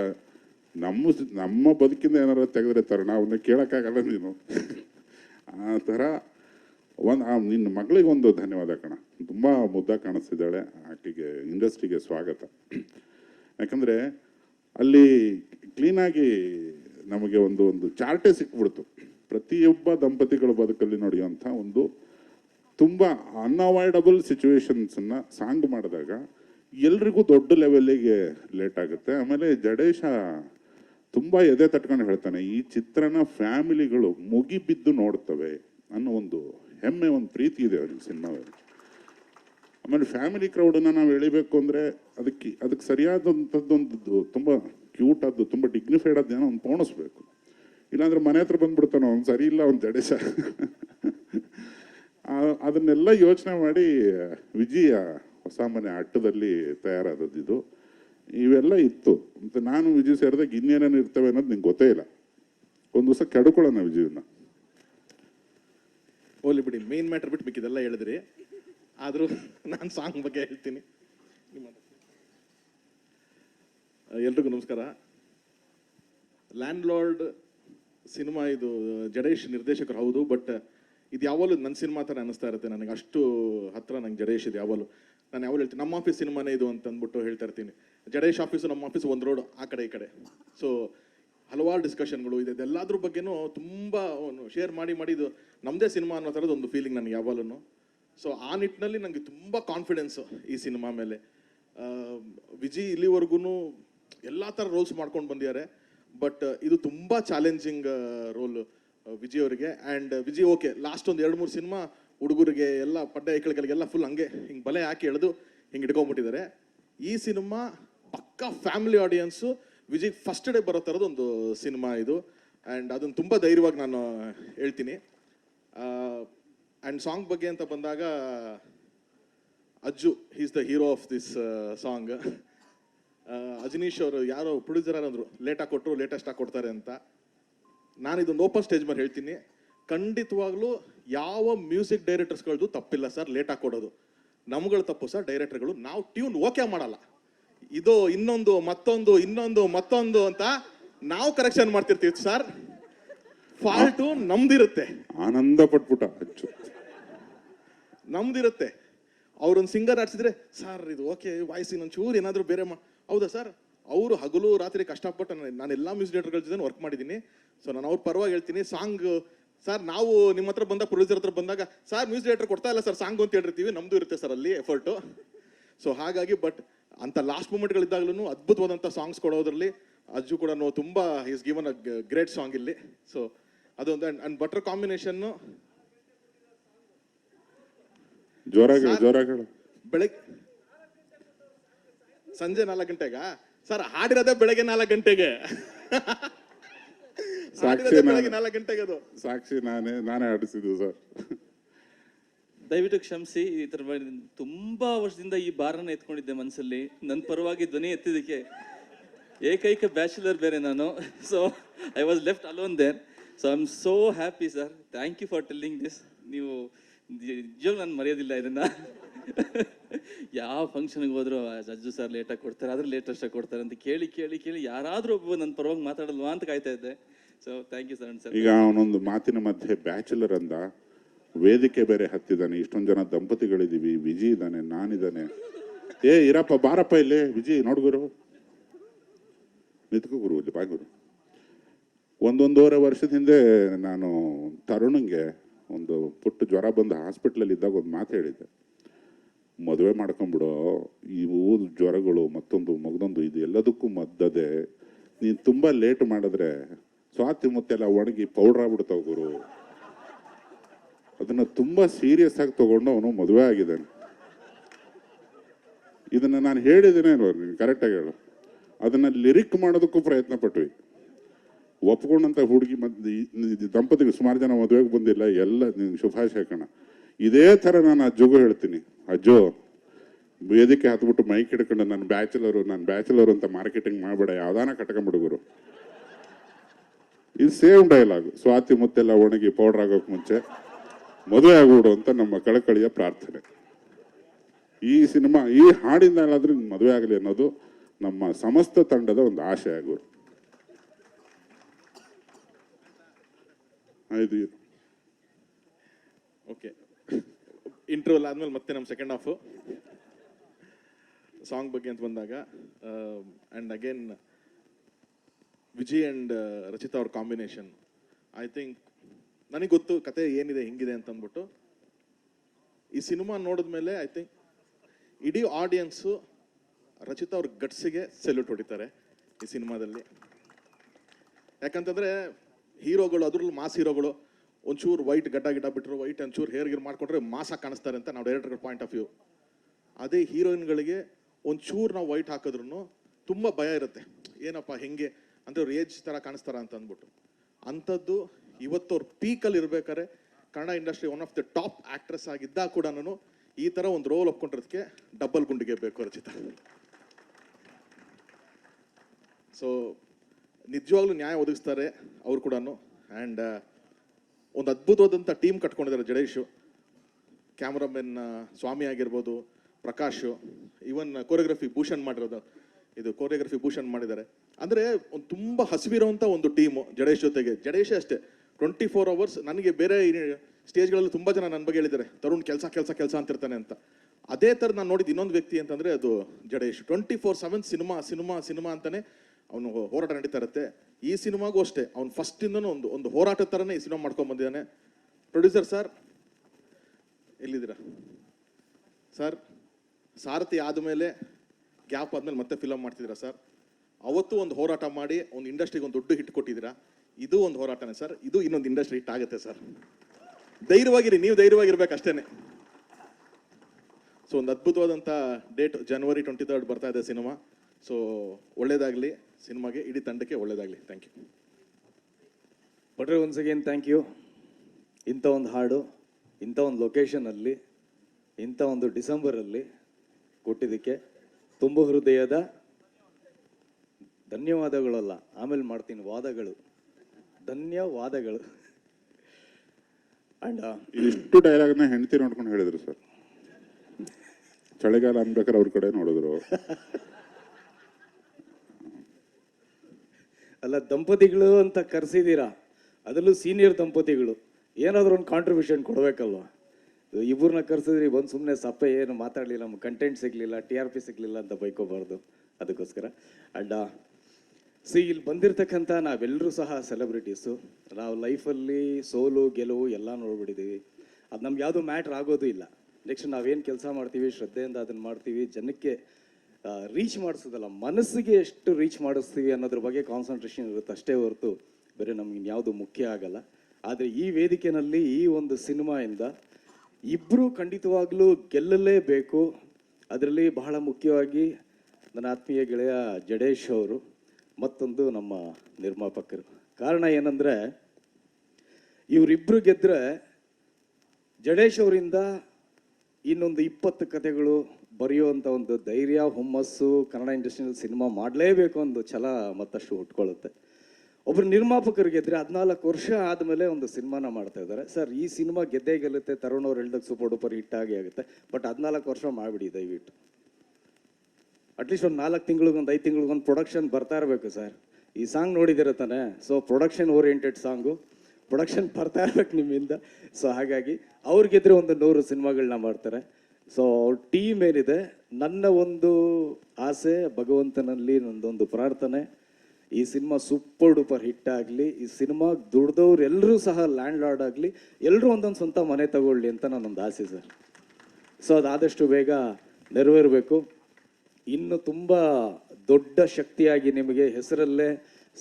ನಮ್ಮ ನಮ್ಮ ಬದುಕಿಂದ ಏನಾರ ತೆಗೆದ್ರೆ ತರೋಣ? ಅವನ್ನ ಕೇಳೋಕ್ಕಾಗಲ್ಲ ನೀನು. ಆ ಥರ ಒಂದು ನಿನ್ನ ಮಗಳಿಗೆ ಒಂದು ಧನ್ಯವಾದ ಕಣ. ತುಂಬ ಮುದ್ದ ಕಾಣಿಸ್ತಿದ್ದಾಳೆ ಆಕೆಗೆ. ಇಂಡಸ್ಟ್ರಿಗೆ ಸ್ವಾಗತ. ಯಾಕಂದರೆ ಅಲ್ಲಿ ಕ್ಲೀನಾಗಿ ನಮಗೆ ಒಂದು ಒಂದು ಚಾರ್ಟೇ ಸಿಕ್ಬಿಡ್ತು. ಪ್ರತಿಯೊಬ್ಬ ದಂಪತಿಗಳ ಬದುಕಲ್ಲಿ ನಡೆಯುವಂಥ ಒಂದು ತುಂಬ ಅನ್ಅವಾಯ್ಡಬಲ್ ಸಿಚುವೇಶನ್ಸನ್ನು ಸಾಂಗ್ ಮಾಡಿದಾಗ ಎಲ್ರಿಗೂ ದೊಡ್ಡ ಲೆವೆಲ್ಲಿಗೆ ಲೇಟ್ ಆಗುತ್ತೆ. ಆಮೇಲೆ ಜಡೇಶ ತುಂಬ ಎದೆ ತಟ್ಕೊಂಡು ಹೇಳ್ತಾನೆ, ಈ ಚಿತ್ರನ ಫ್ಯಾಮಿಲಿಗಳು ಮುಗಿಬಿದ್ದು ನೋಡ್ತವೆ ಅನ್ನೋ ಒಂದು ಹೆಮ್ಮೆ ಒಂದು ಪ್ರೀತಿ ಇದೆ ಅವ್ರಿಗೆ ಸಿನಿಮಾದಲ್ಲಿ. ಆಮೇಲೆ ಫ್ಯಾಮಿಲಿ ಕ್ರೌಡನ್ನ ನಾವು ಎಳಿಬೇಕು ಅಂದರೆ ಅದಕ್ಕೆ ಅದಕ್ಕೆ ಸರಿಯಾದಂಥದ್ದೊಂದು ತುಂಬ ಕ್ಯೂಟ್ ಆದ್ದು, ತುಂಬ ಡಿಗ್ನಿಫೈಡ್ ಆದ ಏನೋ ಒಂದು ತೋಣಿಸ್ಬೇಕು. ಇಲ್ಲಾಂದ್ರೆ ಮನೆ ಹತ್ರ ಬಂದ್ಬಿಡ್ತಾನೋ, ಅವ್ನು ಸರಿ ಇಲ್ಲ, ಅವ್ನು ಜಡೇಶ ಅದನ್ನೆಲ್ಲ ಯೋಚನೆ ಮಾಡಿ, ವಿಜಯ ಹೊಸ ಮನೆ ಅಟ್ಟದಲ್ಲಿ ತಯಾರಾದದ್ದು ಇದು. ಇವೆಲ್ಲ ಇತ್ತು. ಮತ್ತೆ ನಾನು ವಿಜಯ್ ಸೇರಿದಾಗ ಇನ್ನೇನೇನು ಇರ್ತವೆ ಅನ್ನೋದು ನಿಂಗೆ ಗೊತ್ತೇ ಇಲ್ಲ. ಒಂದು ದಿವಸ ಕೆಡ್ಕೊಳ್ಳೋಣ ವಿಜಯನ್ನ. ಹೋಗ್ಲಿ ಬಿಡಿ ಮೇನ್ ಮ್ಯಾಟರ್ ಬಿಟ್ಟು ಬೇಕಿದೆಲ್ಲ ಹೇಳಿದ್ರಿ. ಆದರೂ ನಾನು ಸಾಂಗ್ ಬಗ್ಗೆ ಹೇಳ್ತೀನಿ. ಎಲ್ರಿಗೂ ನಮಸ್ಕಾರ. ಲ್ಯಾಂಡ್ ಲಾರ್ಡ್ ಸಿನಿಮಾ ಇದು ಜಡೇಶ್ ನಿರ್ದೇಶಕರು ಹೌದು ಬಟ್ ಇದು ಯಾವಾಗಲೂ ನನ್ನ ಸಿನಿಮಾ ಥರ ಅನಿಸ್ತಾ ಇರುತ್ತೆ ನನಗೆ. ಅಷ್ಟು ಹತ್ರ ನಂಗೆ ಜಡೇಶ್ ಇದು ಯಾವಾಗಲೂ ನಾನು ಯಾವಾಗ ಹೇಳ್ತೀನಿ, ನಮ್ಮ ಆಫೀಸ್ ಸಿನಿಮಾನೇ ಇದು ಅಂತ ಅಂದ್ಬಿಟ್ಟು ಹೇಳ್ತಾ ಇರ್ತೀನಿ. ಜಡೇಶ್ ಆಫೀಸು ನಮ್ಮ ಆಫೀಸ್ ಒಂದು ರೋಡ್ ಆ ಕಡೆ ಈ ಕಡೆ. ಸೊ ಹಲವಾರು ಡಿಸ್ಕಷನ್ಗಳು ಇದೆ. ಇದೆಲ್ಲದ್ರ ಬಗ್ಗೆನೂ ತುಂಬ ಶೇರ್ ಮಾಡಿ ಮಾಡಿ ಇದು ನಮ್ಮದೇ ಸಿನಿಮಾ ಅನ್ನೋ ಥರದ್ದು ಒಂದು ಫೀಲಿಂಗ್ ನನಗೆ ಯಾವಾಗಲೂ ಸೊ ಆ ನಿಟ್ಟಿನಲ್ಲಿ ನನಗೆ ತುಂಬ ಕಾನ್ಫಿಡೆನ್ಸು ಈ ಸಿನಿಮಾ ಮೇಲೆ. ವಿಜಿ ಇಲ್ಲಿವರೆಗೂ ಎಲ್ಲ ಥರ ರೋಲ್ಸ್ ಮಾಡ್ಕೊಂಡು ಬಂದಿದ್ದಾರೆ. ಬಟ್ ಇದು ತುಂಬ ಚಾಲೆಂಜಿಂಗ್ ರೋಲ್ ವಿಜಯ್ ಅವರಿಗೆ. ಆ್ಯಂಡ್ ವಿಜಿ ಓಕೆ ಲಾಸ್ಟ್ ಒಂದು ಎರಡು ಮೂರು ಸಿನಿಮಾ ಹುಡುಗರಿಗೆ ಎಲ್ಲ ಪಡ್ಡ ಐಕಳಿಗಳಿಗೆಲ್ಲ ಫುಲ್ ಹಂಗೆ ಹಿಂಗೆ ಬಲೆ ಹಾಕಿ ಎಳೆದು ಹಿಂಗೆ ಇಟ್ಕೊಂಡ್ಬಿಟ್ಟಿದ್ದಾರೆ ಈ ಸಿನಿಮಾ ಪಕ್ಕಾ family audience Viji first day ಬರೋ ಥರದ್ದು ಒಂದು ಸಿನಿಮಾ ಇದು. ಆ್ಯಂಡ್ ಅದನ್ನು ತುಂಬ ಧೈರ್ಯವಾಗಿ ನಾನು ಹೇಳ್ತೀನಿ. ಆ್ಯಂಡ್ ಸಾಂಗ್ ಬಗ್ಗೆ ಅಂತ ಬಂದಾಗ, Ajju is the hero of this song Ajaneesh ಅವರು ಯಾರೋ ಪ್ರೊಡ್ಯೂಸರ್ ಅಂದ್ರು ಲೇಟಾಗಿ ಕೊಟ್ಟರು ಲೇಟೆಸ್ಟ್ ಆಗಿ ಕೊಡ್ತಾರೆ ಅಂತ. ನಾನು ಇದೊಂದು ಓಪನ್ ಸ್ಟೇಜ್ ಮೇಲೆ ಹೇಳ್ತೀನಿ. ಖಂಡಿತವಾಗ್ಲೂ ಯಾವ ಮ್ಯೂಸಿಕ್ ಡೈರೆಕ್ಟರ್ಸ್ಗಳದ್ದು ತಪ್ಪಿಲ್ಲ ಸರ್ ಲೇಟಾಗಿ ಕೊಡೋದು. ನಮ್ಗಳು ತಪ್ಪು ಸರ್ ಡೈರೆಕ್ಟರ್ಗಳು ನಾವು ಟ್ಯೂನ್ ಓಕೆ ಮಾಡಲ್ಲ. ಇದು ಇನ್ನೊಂದು, ಮತ್ತೊಂದು ಇನ್ನೊಂದು, ಮತ್ತೊಂದು ಅಂತ ನಾವು ಕರೆಕ್ಷನ್ ಮಾಡ್ತಿರ್ತೀವಿ ಸರ್. ಫಾಲ್ಟು ನಮ್ದಿರುತ್ತೆ. ಆನಂದ ಪಟ್ಬಿಟ್ಟ ಅಚ್ಚು. ನಮ್ದಿರುತ್ತೆ. ಅವ್ರೊಂದು ಸಿಂಗರ್ ಆಡ್ಸಿದ್ರೆ ಸರ್ ಇದು ಓಕೆ ವಾಯ್ಸ್ ಇನ್ನೊಂದು ಚೂರು ಏನಾದರೂ ಬೇರೆ ಮಾ ಹೌದಾ ಸರ್? ಅವರು ಹಗಲು ರಾತ್ರಿ ಕಷ್ಟಪಟ್ಟು ನಾನು ನಾನು ಎಲ್ಲ ಮ್ಯೂಸಿಕ್ ಡೈರೆಕ್ಟರ್ಗಳ ಜೊತೆ ವರ್ಕ್ ಮಾಡಿದ್ದೀನಿ. ಸೊ ನಾನು ಅವ್ರ ಪರವಾಗಿ ಹೇಳ್ತೀನಿ ಸಾಂಗ್ ಸರ್ ನಾವು ನಿಮ್ಮ ಹತ್ರ ಬಂದಾಗ ಪ್ರೊಡ್ಯೂಸರ್ ಹತ್ರ ಬಂದಾಗ ಸರ್ ಮ್ಯೂಸಿಕ್ ಡೈರೆಕ್ಟರ್ ಕೊಡ್ತಾ ಇಲ್ಲ ಸರ್ ಸಾಂಗ್ ಅಂತ ಹೇಳಿರ್ತೀವಿ ನಮ್ಮದು ಇರುತ್ತೆ ಸರ್ ಅಲ್ಲಿ ಎಫರ್ಟು ಸೊ ಹಾಗಾಗಿ ಬಟ್ ಅಂತ ಲಾಸ್ಟ್ ಮೂಮೆಂಟ್ಗಳಿದ್ದಾಗಲೂ ಅದ್ಭುತವಾದಂಥ ಸಾಂಗ್ಸ್ ಕೊಡೋದ್ರಲ್ಲಿ ಅಜ್ಜು ಕೂಡ ತುಂಬಾ is given a great song ಇಲ್ಲಿ. ಸೊ ಅದೊಂದು ಅಂಡ್ ಬಟರ್ ಕಾಂಬಿನೇಷನ್ ಜೋರಾಗಿ ಹೇಳು, ಜೋರಾಗಿ ಬೆಳಗ್ಗೆ ಸಂಜೆ ನಾಲ್ಕು ಗಂಟೆಗ? ಸರ್ ಹಾಡಿರೋದೇ ಬೆಳಗ್ಗೆ ನಾಲ್ಕು ಗಂಟೆಗೆ. ಸಾಕ್ಷಿ ಬೆಳಗ್ಗೆ ನಾನು. ನಾಲ್ಕು ಗಂಟೆಗೆ ಅದು. ಸಾಕ್ಷಿ ನಾನೇ ನಾನೇ ಆಡಿಸಿದ್ದು ಸರ್. ದಯವಿಟ್ಟು ಕ್ಷಮಿಸಿ ಈ ತರ ತುಂಬಾ ವರ್ಷದಿಂದ ಈ ಬಾರನ್ನ ಎತ್ಕೊಂಡಿದ್ದೆ ಮನಸ್ಸಲ್ಲಿ ನನ್ನ ಪರವಾಗಿ ಧ್ವನಿ ಎತ್ತಿದ್ದಕ್ಕೆ ಏಕೈಕ ಬ್ಯಾಚುಲರ್ ಬೇರೆ ನಾನು. So I was left alone there so I am so happy sir thank you for telling this ನೀವು ನಿಜವಾಗ್ಲೂ ನಾನು ಮರೆಯೋದಿಲ್ಲ ಇದನ್ನು. ಯಾವ ಫಂಕ್ಷನ್ಗೆ ಹೋದ್ರು ಜಜ್ಜು ಸರ್ ಲೇಟಾಗಿ ಕೊಡ್ತಾರೆ, ಆದ್ರೆ ಲೇಟೆಸ್ಟಾಗಿ ಕೊಡ್ತಾರೆ ಅಂತ ಕೇಳಿ ಕೇಳಿ ಕೇಳಿ ಯಾರಾದರೂ ಒಬ್ಬ ನನ್ನ ಪರವಾಗಿ ಮಾತಾಡಲ್ವಾ ಅಂತ ಕಾಯ್ತಾ ಇದ್ದೆ. So thank you sir sir ಈಗ ಅವನೊಂದು ಮಾತಿನ ಮಧ್ಯೆ ಬ್ಯಾಚುಲರ್ ಅಂದ, ವೇದಿಕೆ ಬೇರೆ ಹತ್ತಿದ್ದಾನೆ, ಇಷ್ಟೊಂದು ಜನ ದಂಪತಿಗಳಿದ್ದೀವಿ ವಿಜಿ ಇದ್ದಾನೆ, ನಾನಿದ್ದಾನೆ. ಏ, ಇರಪ್ಪ, ಬಾರಪ್ಪ ಇಲ್ಲಿ, ವಿಜಿ ನೋಡ್ಗುರು ನಿತ್ಕೋ ಗುರು, ಇಲ್ಲಿ ಬಾ ಗುರು. ಒಂದೊಂದೂವರೆ ವರ್ಷದ ಹಿಂದೆ ನಾನು ತರುಣಂಗೆ ಒಂದು ಪುಟ್ಟ ಜ್ವರ ಬಂದು ಹಾಸ್ಪಿಟ್ಲಲ್ಲಿ ಇದ್ದಾಗ ಒಂದು ಮಾತು ಹೇಳಿದ್ದೆ. ಮದುವೆ ಮಾಡ್ಕೊಂಬಿಡು ಇವು ಜ್ವರಗಳು ಮತ್ತೊಂದು ಮಗದೊಂದು ಇದು ಎಲ್ಲದಕ್ಕೂ ಮದ್ದದೆ. ನೀನು ತುಂಬ ಲೇಟ್ ಮಾಡಿದ್ರೆ ಸ್ವಾತಿ ಮುತ್ತೆಲ್ಲ ಒಣಗಿ ಪೌಡ್ರ್ ಆಗ್ಬಿಡ್ತಾವ ಗುರು. ಅದನ್ನು ತುಂಬ ಸೀರಿಯಸ್ ಆಗಿ ತೊಗೊಂಡು ಅವನು ಮದುವೆ ಆಗಿದ್ದಾನೆ ಇದನ್ನು ನಾನು ಹೇಳಿದ್ದೇನೆ ಕರೆಕ್ಟಾಗಿ ಹೇಳು. ಅದನ್ನು ಲಿರಿಕ್ ಮಾಡೋದಕ್ಕೂ ಪ್ರಯತ್ನ ಪಟ್ವಿ ಒಪ್ಕೊಂಡಂತ ಹುಡುಗಿ ಮತ್ತೆ ಈ- ಈ ದಂಪತಿಗೆ ಸುಮಾರು ಜನ ಮದುವೆಗೆ ಬಂದಿಲ್ಲ, ಎಲ್ಲ ನಿನ್ಗೆ ಶುಭಾಶಯ ಕಣ. ಇದೇ ಥರ ನಾನು ಅಜ್ಜಗೂ ಹೇಳ್ತೀನಿ. ಅಜ್ಜೋ, ವೇದಿಕೆ ಹತ್ಬಿಟ್ಟು ಮೈಕ್ ಹಿಡ್ಕೊಂಡು ನನ್ನ ಬ್ಯಾಚುಲರು ನನ್ನ ಬ್ಯಾಚುಲರ್ ಅಂತ ಮಾರ್ಕೆಟಿಂಗ್ ಮಾಡಬೇಡ, ಯಾವ್ದಾನ ಕಟ್ಕೊಂಬಿಡುಗರು ಇದು ಸೇಮ್ ಡೈಲಾಗ್ ಸ್ವಾತಿ ಮುತ್ತೆಲ್ಲ ಒಣಗಿ ಪೌಡರ್ ಆಗೋಕೆ ಮುಂಚೆ ಮದುವೆ ಆಗ್ಬಿಡು ಅಂತ ನಮ್ಮ ಕಳಕಳಿಯ ಪ್ರಾರ್ಥನೆ. ಈ ಸಿನಿಮಾ, ಈ ಹಾಡಿಂದಾದ್ರೂ ಮದುವೆ ಆಗಲಿ ಅನ್ನೋದು ನಮ್ಮ ಸಮಸ್ತ ತಂಡದ ಒಂದು ಆಶೆ ಆಗೋರು ಆಯ್ತು ಓಕೆ ಇಂಟರ್ವಲ್ ಆದ್ಮೇಲೆ ಮತ್ತೆ ನಮ್ಮ ಸೆಕೆಂಡ್ ಹಾಫು ಸಾಂಗ್ ಬಗ್ಗೆ ಅಂತ ಬಂದಾಗ and again Vijay and Rachita ಅವ್ರ ಕಾಂಬಿನೇಷನ್ ಐ ಥಿಂಕ್ ನನಗೆ ಗೊತ್ತು ಕತೆ ಏನಿದೆ, ಹೆಂಗಿದೆ ಅಂತ ಅಂದ್ಬಿಟ್ಟು. ಈ ಸಿನಿಮಾ ನೋಡಿದ್ಮೇಲೆ ಐ ಥಿಂಕ್ ಇಡೀ ಆಡಿಯನ್ಸು ರಚಿತಾ ಅವ್ರ ಗಟ್ಸಿಗೆ ಸೆಲ್ಯೂಟ್ ಹೊಡಿತಾರೆ ಈ ಸಿನಿಮಾದಲ್ಲಿ. ಯಾಕಂತಂದ್ರೆ ಹೀರೋಗಳು ಅದ್ರಲ್ಲಿ ಮಾಸ್ ಹೀರೋಗಳು, ಒಂಚೂರು ವೈಟ್ ಗಡ್ಡ ಗಿಡ್ಡ ಬಿಟ್ಟರು ವೈಟ್ ಒಂಚೂರು ಹೇರ್ ಗಿರ್ ಮಾಡ್ಕೊಂಡ್ರೆ ಮಾಸಾಗಿ ಕಾಣಿಸ್ತಾರೆ ಅಂತ ನಾವು ಡೈರೆಕ್ಟರ್ ಪಾಯಿಂಟ್ ಆಫ್ ವ್ಯೂ ಅದೇ ಹೀರೋಯಿನ್ಗಳಿಗೆ ಒಂಚೂರು ನಾವು ವೈಟ್ ಹಾಕಿದ್ರು ತುಂಬ ಭಯ ಇರುತ್ತೆ. ಏನಪ್ಪ ಹೆಂಗೆ ಅಂದರೆ ಅವ್ರು ಏಜ್ ಥರ ಕಾಣಿಸ್ತಾರ ಅಂತ ಅಂದ್ಬಿಟ್ಟು. ಅಂಥದ್ದು ಇವತ್ತು ಅವ್ರ ಪೀಕಲ್ಲಿ ಇರ್ಬೇಕಾದ್ರೆ Kannada industry one of the top actress ಆಗಿದ್ದಾಗ ಕೂಡ ನಾನು ಈ ಥರ ಒಂದು ರೋಲ್ ಒಪ್ಕೊಂಡಿರೋದಕ್ಕೆ ಡಬ್ಬಲ್ ಗುಂಡಿಗೆ ಬೇಕು ರಚಿತ. ಸೊ ನಿಜವಾಗ್ಲೂ ನ್ಯಾಯ ಒದಗಿಸ್ತಾರೆ ಅವರು ಕೂಡ ಆ್ಯಂಡ್ ಒಂದು ಅದ್ಭುತವಾದಂಥ ಟೀಮ್ ಕಟ್ಕೊಂಡಿದ್ದಾರೆ ಜಡೇಶು. ಕ್ಯಾಮ್ರಾಮನ್ ಸ್ವಾಮಿ ಆಗಿರ್ಬೋದು, ಪ್ರಕಾಶು ಈವನ್ ಕೋರಿಯೋಗ್ರಫಿ ಭೂಷಣ್ ಮಾಡಿರೋದು. ಇದು ಕೋರಿಯೋಗ್ರಫಿ ಭೂಷಣ್ ಮಾಡಿದ್ದಾರೆ. ಅಂದರೆ ಒಂದು ತುಂಬ ಹಸಿವಿರುವಂಥ ಒಂದು ಟೀಮು ಜಡೇಶ್ ಜೊತೆಗೆ. ಜಡೇಶೇ ಅಷ್ಟೇ. ಟ್ವೆಂಟಿ ಫೋರ್ ಅವರ್ಸ್ ನನಗೆ ಬೇರೆ ಸ್ಟೇಜ್ಗಳಲ್ಲಿ ತುಂಬ ಜನ ನನ್ನ ಬಗ್ಗೆ ಹೇಳಿದ್ದಾರೆ. ತರುಣ್ ಕೆಲಸ ಕೆಲಸ ಕೆಲಸ ಅಂತಿರ್ತಾನೆ ಅಂತ. ಅದೇ ಥರ ನಾನು ನೋಡಿದ ಇನ್ನೊಂದು ವ್ಯಕ್ತಿ ಅಂತಂದರೆ ಅದು Jadesh. Twenty four seven cinema cinema cinema ಅಂತಾನೆ ಅವನು ಹೋರಾಟ ನಡೀತಾ ಇರುತ್ತೆ. ಈ ಸಿನಿಮಾಗೂ ಅಷ್ಟೇ, ಅವ್ನು ಫಸ್ಟಿಂದನೂ ಒಂದು ಒಂದು ಹೋರಾಟ ಥರನೇ ಈ ಸಿನಿಮಾ ಮಾಡ್ಕೊಂಡು ಬಂದಿದ್ದಾನೆ. ಪ್ರೊಡ್ಯೂಸರ್ ಸರ್, ಎಲ್ಲಿದ್ದೀರಾ? ಸರ್, ಸಾರಥಿ ಆದಮೇಲೆ ಗ್ಯಾಪ್ ಆದಮೇಲೆ ಮತ್ತೆ ಫಿಲಮ್ ಮಾಡ್ತಿದ್ದೀರಾ ಸರ್? ಅವತ್ತು ಒಂದು ಹೋರಾಟ ಮಾಡಿ, ಒಂದು ಇಂಡಸ್ಟ್ರಿಗೆ ಒಂದು ದೊಡ್ಡ ಹಿಟ್ ಕೊಟ್ಟಿದ್ದೀರಾ? ಇದು ಒಂದು ಹೋರಾಟನೇ ಸರ್. ಇದು ಇನ್ನೊಂದು ಇಂಡಸ್ಟ್ರಿ ಹಿಟ್ ಆಗುತ್ತೆ ಸರ್. ಧೈರ್ಯವಾಗಿರಿ, ನೀವು ಧೈರ್ಯವಾಗಿರ್ಬೇಕು ಅಷ್ಟೇನೆ ಸೊ ಒಂದು ಅದ್ಭುತವಾದಂಥ ಡೇಟ್ ಜನವರಿ ಟ್ವೆಂಟಿ ತರ್ಡ್ ಬರ್ತಾ ಇದೆ ಸಿನಿಮಾ. ಸೊ ಒಳ್ಳೇದಾಗಲಿ. ಸಿನಿಮಾಗೆ ಇಡೀ ತಂಡಕ್ಕೆ ಒಳ್ಳೇದಾಗಲಿ. ಥ್ಯಾಂಕ್ ಯು ಬಟ್ರೆ ಒನ್ಸ್ ಅಗೇನ್ ಥ್ಯಾಂಕ್ ಯು ಇಂಥ ಒಂದು ಹಾಡು ಇಂಥ ಒಂದು ಲೊಕೇಶನಲ್ಲಿ ಇಂಥ ಒಂದು ಡಿಸೆಂಬರಲ್ಲಿ ಕೊಟ್ಟಿದ್ದಕ್ಕೆ ತುಂಬ ಹೃದಯದ ಧನ್ಯವಾದಗಳಲ್ಲ. ಆಮೇಲೆ ಮಾಡ್ತೀನಿ ವಾದಗಳು. ಧನ್ಯವಾದಗಳು. ಆ್ಯಂಡ್ ಇಷ್ಟು ಡೈಲಾಗ್ನ ಹೆಂಡತಿ ನೋಡ್ಕೊಂಡು ಹೇಳಿದ್ರು ಸರ್. ಚಳಿಗಾಲ ಅನ್ಬೇಕಾದ್ರೆ ಅವ್ರ ಕಡೆ ನೋಡಿದ್ರು. ಅಲ್ಲ, ದಂಪತಿಗಳು ಅಂತ ಕರೆಸಿದ್ದೀರಾ ಅದರಲ್ಲೂ ಸೀನಿಯರ್ ದಂಪತಿಗಳು. ಏನಾದರೂ ಒಂದು ಕಾಂಟ್ರಿಬ್ಯೂಷನ್ ಕೊಡಬೇಕಲ್ವಾ? ಇಬ್ಬರನ್ನ ಕರೆಸಿದ್ರಿ ಬಂದು ಸುಮ್ಮನೆ ಸಪ್ಪೆ ಏನು ಮಾತಾಡಲಿಲ್ಲ ನಮ್ಮ ಕಂಟೆಂಟ್ ಸಿಗಲಿಲ್ಲ ಟಿ ಆರ್ ಪಿ ಸಿಗಲಿಲ್ಲ ಅಂತ ಬೈಕೋಬಾರ್ದು. ಅದಕ್ಕೋಸ್ಕರ. ಅಡ್ಡ ಸಿ ಇಲ್ಲಿ ಬಂದಿರತಕ್ಕಂಥ ನಾವೆಲ್ಲರೂ ಸಹ ಸೆಲೆಬ್ರಿಟೀಸು ನಾವು ಲೈಫಲ್ಲಿ ಸೋಲು, ಗೆಲುವು ಎಲ್ಲ ನೋಡ್ಬಿಟ್ಟಿದ್ದೀವಿ ಅದು ನಮ್ಗೆ ಯಾವುದೂ ಮ್ಯಾಟ್ರ್ ಆಗೋದು ಇಲ್ಲ. ನೆಕ್ಸ್ಟ್ ನಾವೇನು ಕೆಲಸ ಮಾಡ್ತೀವಿ, ಶ್ರದ್ಧೆಯಿಂದ ಅದನ್ನು ಮಾಡ್ತೀವಿ, ಜನಕ್ಕೆ ರೀಚ್ ಮಾಡಿಸೋದಲ್ಲ. ಮನಸ್ಸಿಗೆ ಎಷ್ಟು ರೀಚ್ ಮಾಡಿಸ್ತೀವಿ ಅನ್ನೋದ್ರ ಬಗ್ಗೆ ಕಾನ್ಸಂಟ್ರೇಷನ್ ಇರುತ್ತೆ ಅಷ್ಟೇ ಹೊರತು ಬೇರೆ ನಮ್ಗೆ ಇನ್ಯಾವುದು ಮುಖ್ಯ ಆಗಲ್ಲ. ಆದರೆ ಈ ವೇದಿಕೆನಲ್ಲಿ ಈ ಒಂದು ಸಿನಿಮಾಯಿಂದ ಇಬ್ಬರು ಖಂಡಿತವಾಗ್ಲೂ ಗೆಲ್ಲಲೇಬೇಕು. ಅದರಲ್ಲಿ ಬಹಳ ಮುಖ್ಯವಾಗಿ ನನ್ನ ಆತ್ಮೀಯ ಗೆಳೆಯ ಜಡೇಶ್ ಅವರು, ಮತ್ತೊಂದು ನಮ್ಮ ನಿರ್ಮಾಪಕರು. ಕಾರಣ ಏನಂದರೆ ಇವರಿಬ್ಬರು ಗೆದ್ದರೆ ಜಡೇಶ್ ಅವರಿಂದ ಇನ್ನೊಂದು ಇಪ್ಪತ್ತು ಕಥೆಗಳು ಬರೆಯುವಂಥ ಒಂದು ಧೈರ್ಯ, ಹುಮ್ಮಸ್ಸು ಕನ್ನಡ ಇಂಡಸ್ಟ್ರಿಯಲ್ಲಿ ಸಿನಿಮಾ ಮಾಡಲೇಬೇಕು ಒಂದು ಛಲ ಮತ್ತಷ್ಟು ಹುಟ್ಕೊಳ್ಳುತ್ತೆ ಒಬ್ಬರು ನಿರ್ಮಾಪಕರಿಗೆ ಗೆದ್ರೆ ಹದಿನಾಲ್ಕು ವರ್ಷ ಆದಮೇಲೆ ಒಂದು ಸಿನಿಮಾನ ಮಾಡ್ತಾ ಇದ್ದಾರೆ. ಸರ್, ಈ ಸಿನಿಮಾ ಗೆದ್ದೇ ಗೆಲ್ಲುತ್ತೆ, ತರುಣ್ ಅವ್ರು ಹೇಳ್ದಾಗ ಸೂಪರ್ ಡೂಪರ್ ಹಿಟ್ ಆಗಿ ಆಗುತ್ತೆ. ಬಟ್ ಹದಿನಾಲ್ಕು ವರ್ಷ ಮಾಡಿಬಿಡಿ, ದಯವಿಟ್ಟು. ಅಟ್ಲೀಸ್ಟ್ ಒಂದು ನಾಲ್ಕು ತಿಂಗಳಿಗೊಂದು ಐದು ತಿಂಗಳಿಗೊಂದು ಪ್ರೊಡಕ್ಷನ್ ಬರ್ತಾ ಇರಬೇಕು ಸರ್. ಈ ಸಾಂಗ್ ನೋಡಿದಿರ ತಾನೆ? So production oriented song production ಬರ್ತಾ ಇರ್ಬೇಕು ನಿಮ್ಮಿಂದ. ಸೊ ಹಾಗಾಗಿ ಅವ್ರಿಗೆದ್ರೆ ಒಂದು ನೂರು ಸಿನಿಮಾಗಳನ್ನ ಮಾಡ್ತಾರೆ. ಸೊ ಅವ್ರ ಟೀಮ್ ಏನಿದೆ, ನನ್ನ ಒಂದು ಆಸೆ, ಭಗವಂತನಲ್ಲಿ ನಂದೊಂದು ಪ್ರಾರ್ಥನೆ. ಈ ಸಿನಿಮಾ ಸೂಪರ್ ಡೂಪರ್ ಹಿಟ್ ಆಗಲಿ, ಈ ಸಿನಿಮಾ ದುಡ್ದವ್ರು ಎಲ್ಲರೂ ಸಹ ಲ್ಯಾಂಡ್ ಲಾರ್ಡ್ ಆಗಲಿ ಎಲ್ಲರೂ ಒಂದೊಂದು ಸ್ವಂತ ಮನೆ ತಗೊಳ್ಳಿ ಅಂತ ನನ್ನೊಂದು ಆಸೆ ಸರ್. ಸೊ ಅದಾದಷ್ಟು ಬೇಗ ನೆರವೇರಬೇಕು. ಇನ್ನು ತುಂಬ ದೊಡ್ಡ ಶಕ್ತಿಯಾಗಿ ನಿಮಗೆ ಹೆಸರಲ್ಲೇ